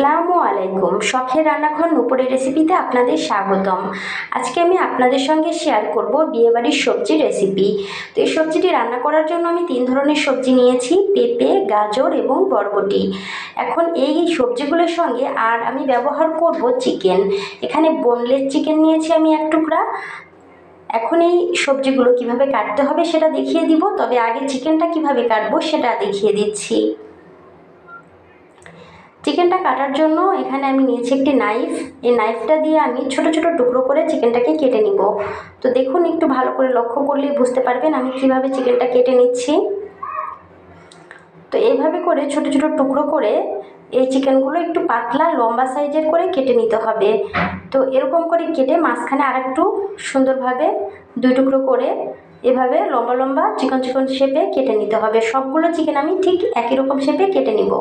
আসসালামু আলাইকুম। শখের রান্নাঘর নুপুরের রেসিপিতে আপনাদের স্বাগতম। আজকে আমি আপনাদের সঙ্গে শেয়ার করব বিয়েবাড়ির সবজি রেসিপি। তো এই সবজিটি রান্না করার জন্য আমি তিন ধরনের সবজি নিয়েছি, পেঁপে, গাজর এবং বরবটি। এখন এই সবজিগুলোর সঙ্গে আর আমি ব্যবহার করব চিকেন। এখানে বোনলেস চিকেন নিয়েছি আমি এক টুকরা। এখন এই সবজিগুলো কীভাবে কাটতে হবে সেটা দেখিয়ে দিব, তবে আগে চিকেনটা কীভাবে কাটবো সেটা দেখিয়ে দিচ্ছি। চিকেনটা কাটার জন্য এখানে আমি নিয়েছি একটি নাইফ এই নাইফটা দিয়ে আমি ছোট ছোট টুকরো করে চিকেনটাকে কেটে নিব। তো দেখুন, একটু ভালো করে লক্ষ্য করলেই বুঝতে পারবেন আমি কীভাবে চিকেনটা কেটে নিচ্ছি। তো এইভাবে করে ছোট ছোট টুকরো করে এই চিকেনগুলো একটু পাতলা, লম্বা সাইজের করে কেটে নিতে হবে। তো এরকম করে কেটে মাঝখানে আর একটু সুন্দরভাবে দুই টুকরো করে এভাবে লম্বা লম্বা চিকন চিকন শেপে কেটে নিতে হবে। সবগুলো চিকেন আমি ঠিক একই রকম শেপে কেটে নিব।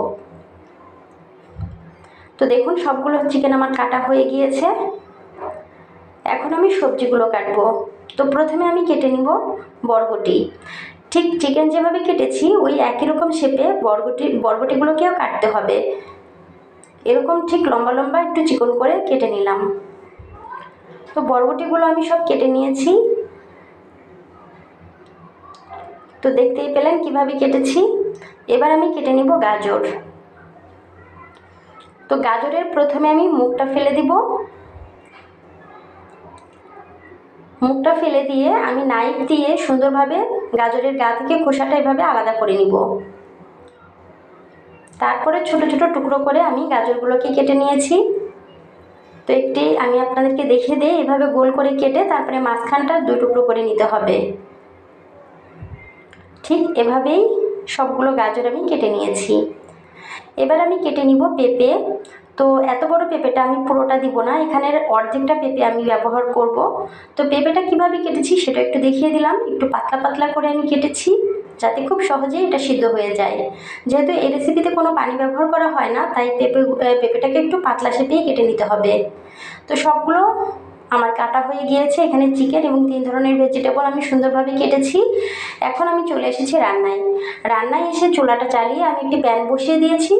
তো দেখুন, সবগুলো চিকেন আমার কাটা হয়ে গিয়েছে। এখন আমি সবজিগুলো কাটবো। তো প্রথমে আমি কেটে নিব বরবটি। ঠিক চিকেন যেভাবে কেটেছি, ওই একই রকম শেপে বরবটি, বরবটিগুলোকেও কাটতে হবে। এরকম ঠিক লম্বা লম্বা একটু চিকন করে কেটে নিলাম। তো বরবটিগুলো আমি সব কেটে নিয়েছি। তো দেখতেই পেলেন কীভাবে কেটেছি। এবার আমি কেটে নিব গাজর। তো গাজরের প্রথমে আমি মুখটা ফেলে দিব। মুখটা ফেলে দিয়ে আমি নাইফ দিয়ে সুন্দরভাবে গাজরের গা থেকে খোসাটা এভাবে আলাদা করে নিব। তারপরে ছোট ছোট টুকরো করে আমি গাজরগুলোকে কেটে নিয়েছি। তো একটি আমি আপনাদেরকে দেখিয়ে দিই, এভাবে গোল করে কেটে তারপরে মাঝখানটা দুই টুকরো করে নিতে হবে। ঠিক এভাবেই সবগুলো গাজর আমি কেটে নিয়েছি। এবার আমি কেটে নিব পেঁপে। তো এত বড় পেঁপেটা আমি পুরোটা দিব না, এখানের অর্ধেকটা পেঁপে আমি ব্যবহার করব। তো পেঁপেটা কীভাবে কেটেছি সেটা একটু দেখিয়ে দিলাম, একটু পাতলা পাতলা করে আমি কেটেছি, যাতে খুব সহজেই এটা সিদ্ধ হয়ে যায়। যেহেতু এই রেসিপিতে কোনো পানি ব্যবহার করা হয় না, তাই পেঁপে পেঁপেটাকে একটু পাতলা শেপেই কেটে নিতে হবে। তো সবগুলো আমার কাটা হয়ে গিয়েছে, এখানে চিকেন এবং তিন ধরনের ভেজিটেবল আমি সুন্দরভাবে কেটেছি। এখন আমি চলে এসেছি রান্নায়। রান্নায় এসে চুলাটা চালিয়ে আমি একটি প্যান বসিয়ে দিয়েছি।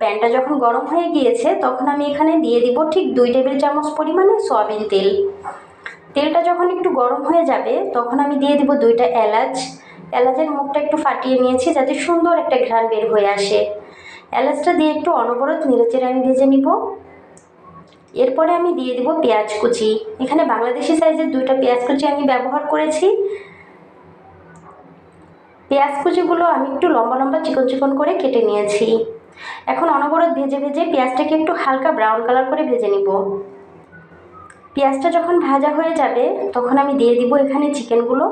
প্যানটা যখন গরম হয়ে গিয়েছে, তখন আমি এখানে দিয়ে দিব ঠিক দুই টেবিল চামচ পরিমাণে সয়াবিন তেল। তেলটা যখন একটু গরম হয়ে যাবে, তখন আমি দিয়ে দিব দুইটা এলাচ। এলাচের মুখটা একটু ফাটিয়ে নিয়েছি যাতে সুন্দর একটা ঘ্রাণ বের হয়ে আসে। এলাচটা দিয়ে একটু অনবরত নেড়েচেড়ে আমি ভেজে নিব। এরপরে আমি দিয়ে দিব পেঁয়াজ কুচি। এখানে বাংলাদেশি সাইজের দুইটা পেঁয়াজ কুচি আমি ব্যবহার করেছি। পেঁয়াজ কুচিগুলো আমি একটু লম্বা লম্বা চিকন চিকন করে কেটে নিয়েছি। এখন অনবরত ভেজে ভেজে পেঁয়াজটাকে একটু হালকা ব্রাউন কালার করে ভেজে নিব। পেঁয়াজটা যখন ভাজা হয়ে যাবে, তখন আমি দিয়ে দিব এখানে চিকেনগুলো।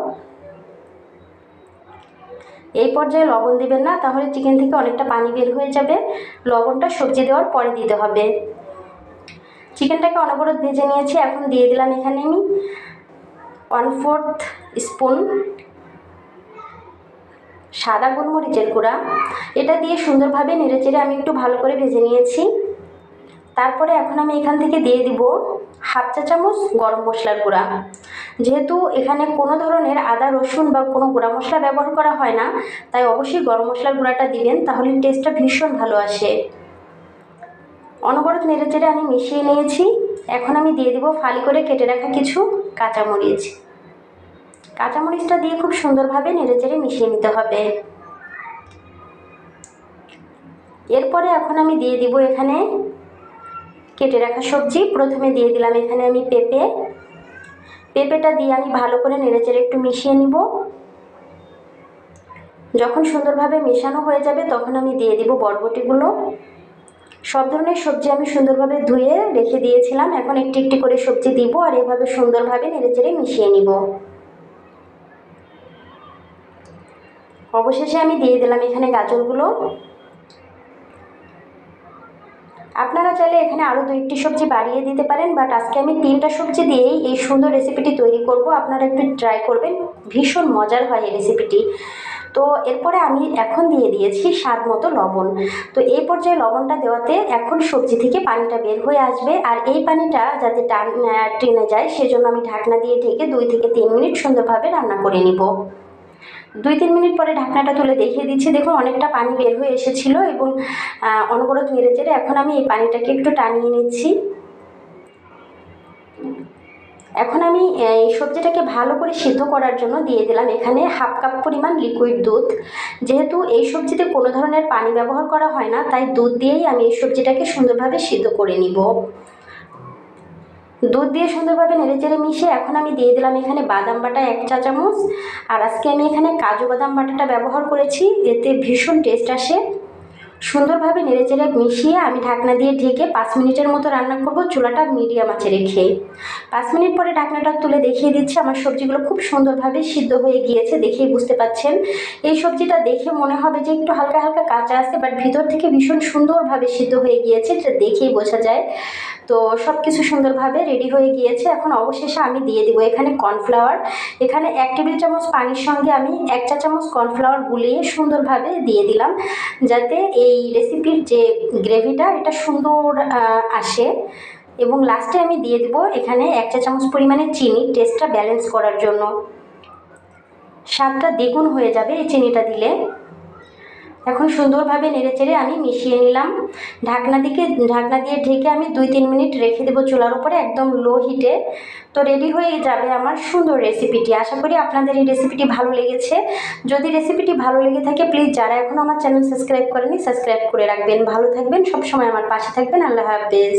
এই পর্যায়ে লবণ দিবেন না, তাহলে চিকেন থেকে অনেকটা পানি বের হয়ে যাবে। লবণটা সবজি দেওয়ার পরে দিতে হবে। চিকেনটাকে অনবরত ভেজে নিয়েছি, এখন দিয়ে দিলাম এখানে আমি ওয়ান ফোর্থ স্পুন সাদা গোলমরিচের গুঁড়া। এটা দিয়ে সুন্দরভাবে নেড়েচেড়ে আমি একটু ভালো করে ভেজে নিয়েছি। তারপরে এখন আমি এখান থেকে দিয়ে দিব হাফ চা চামচ গরম মশলার গুঁড়া। যেহেতু এখানে কোনো ধরনের আদা, রসুন বা কোনো গুঁড়া মশলা ব্যবহার করা হয় না, তাই অবশ্যই গরম মশলার গুঁড়াটা দিবেন, তাহলে টেস্টটা ভীষণ ভালো আসে। অনবরত নেড়েচেড়ে আমি মিশিয়ে নিয়েছি। এখন আমি দিয়ে দিব ফালি করে কেটে রাখা কিছু কাঁচামরিচ। কাঁচামরিচটা দিয়ে খুব সুন্দরভাবে নেড়েচেড়ে মিশিয়ে নিতে হবে। এরপরে এখন আমি দিয়ে দিব এখানে কেটে রাখা সবজি। প্রথমে দিয়ে দিলাম এখানে আমি পেঁপে। পেঁপেটা দিয়ে আমি ভালো করে নেড়েচেড়ে একটু মিশিয়ে নিব। যখন সুন্দরভাবে মেশানো হয়ে যাবে তখন আমি দিয়ে দিব বরবটিগুলো। সব ধরনের সবজি আমি সুন্দরভাবে ধুয়ে রেখে দিয়েছিলাম। এখন একটি একটি করে সবজি দিব আর এভাবে সুন্দরভাবে নেড়েচেড়ে মিশিয়ে নিব। অবশেষে আমি দিয়ে দিলাম এখানে গাজরগুলো। আপনারা চাইলে এখানে আরও দু একটি সবজি বাড়িয়ে দিতে পারেন বাট আজকে আমি তিনটা সবজি দিয়েই এই সুন্দর রেসিপিটি তৈরি করব। আপনারা একটু ট্রাই করবেন। ভীষণ মজার হয় এই রেসিপিটি তো এরপরে আমি এখন দিয়ে দিয়েছি স্বাদ মতো লবণ। তো এই পর্যায়ে লবণটা দেওয়াতে এখন সবজি থেকে পানিটা বের হয়ে আসবে আর এই পানিটা যাতে টান টেনে যায় সেজন্য আমি ঢাকনা দিয়ে ঢেকে দুই থেকে তিন মিনিট সুন্দরভাবে রান্না করে নিব। দুই তিন মিনিট পরে ঢাকনাটা তুলে দেখিয়ে দিচ্ছি। দেখুন, অনেকটা পানি বের হয়ে এসেছিল এবং অনবরত নেড়ে চেড়ে এখন আমি এই পানিটাকে একটু টানিয়ে নিচ্ছি। এখন আমি এই সবজিটাকে ভালো করে সিদ্ধ করার জন্য দিয়ে দিলাম এখানে হাফ কাপ পরিমাণ লিকুইড দুধ। যেহেতু এই সবজিতে কোনো ধরনের পানি ব্যবহার করা হয় না, তাই দুধ দিয়েই আমি এই সবজিটাকে সুন্দরভাবে সিদ্ধ করে নিব। দুধ দিয়ে সুন্দরভাবে নেড়েচেড়ে মিশে এখন আমি দিয়ে দিলাম এখানে বাদাম বাটা এক চা চামচ। আর আজকে আমি এখানে কাজু বাদাম বাটাটা ব্যবহার করেছি, এতে ভীষণ টেস্ট আসে। সুন্দরভাবে নেড়েচেড়ে মিশিয়ে আমি ঢাকনা দিয়ে ঢেকে পাঁচ মিনিটের মতো রান্না করব। চুলাটা মিডিয়াম আঁচে রেখে। পাঁচ মিনিট পরে ঢাকনাটা তুলে দেখিয়ে দিচ্ছি, আমার সবজিগুলো খুব সুন্দরভাবে সিদ্ধ হয়ে গিয়েছে দেখেই বুঝতে পাচ্ছেন। এই সবজিটা দেখে মনে হবে যে একটু হালকা হালকা কাঁচা আছে বাট ভিতর থেকে ভীষণ সুন্দরভাবে সিদ্ধ হয়ে গিয়েছে, এটা দেখেই বোঝা যায়। তো সব কিছু সুন্দরভাবে রেডি হয়ে গিয়েছে। এখন অবশেষে আমি দিয়ে দিব এখানে কর্নফ্লাওয়ার এখানে এক টেবিল চামচ পানির সঙ্গে আমি এক চা চামচ কর্নফ্লাওয়ার গুলিয়ে সুন্দরভাবে দিয়ে দিলাম, যাতে এই রেসিপির যে গ্রেভিটা এটা সুন্দর আসে। এবং লাস্টে আমি দিয়ে দেবো এখানে এক চা চামচ পরিমাণে চিনি। টেস্টটা ব্যালেন্স করার জন্য। স্বাদটা দ্বিগুণ হয়ে যাবে এই চিনিটা দিলে। এখন সুন্দরভাবে নেড়েচেড়ে আমি মিশিয়ে নিলাম। ঢাকনা দিকে, ঢাকনা দিয়ে ঢেকে আমি দুই তিন মিনিট রেখে দেবো চুলার উপরে একদম লো হিটে তো রেডি হয়ে যাবে আমার সুন্দর রেসিপিটি আশা করি আপনাদের এই রেসিপিটি ভালো লেগেছে। যদি রেসিপিটি ভালো লেগে থাকে প্লিজ যারা এখন আমার চ্যানেল সাবস্ক্রাইব করেনি সাবস্ক্রাইব করে রাখবেন। ভালো থাকবেন, সবসময় আমার পাশে থাকবেন। আল্লাহ হাফেজ।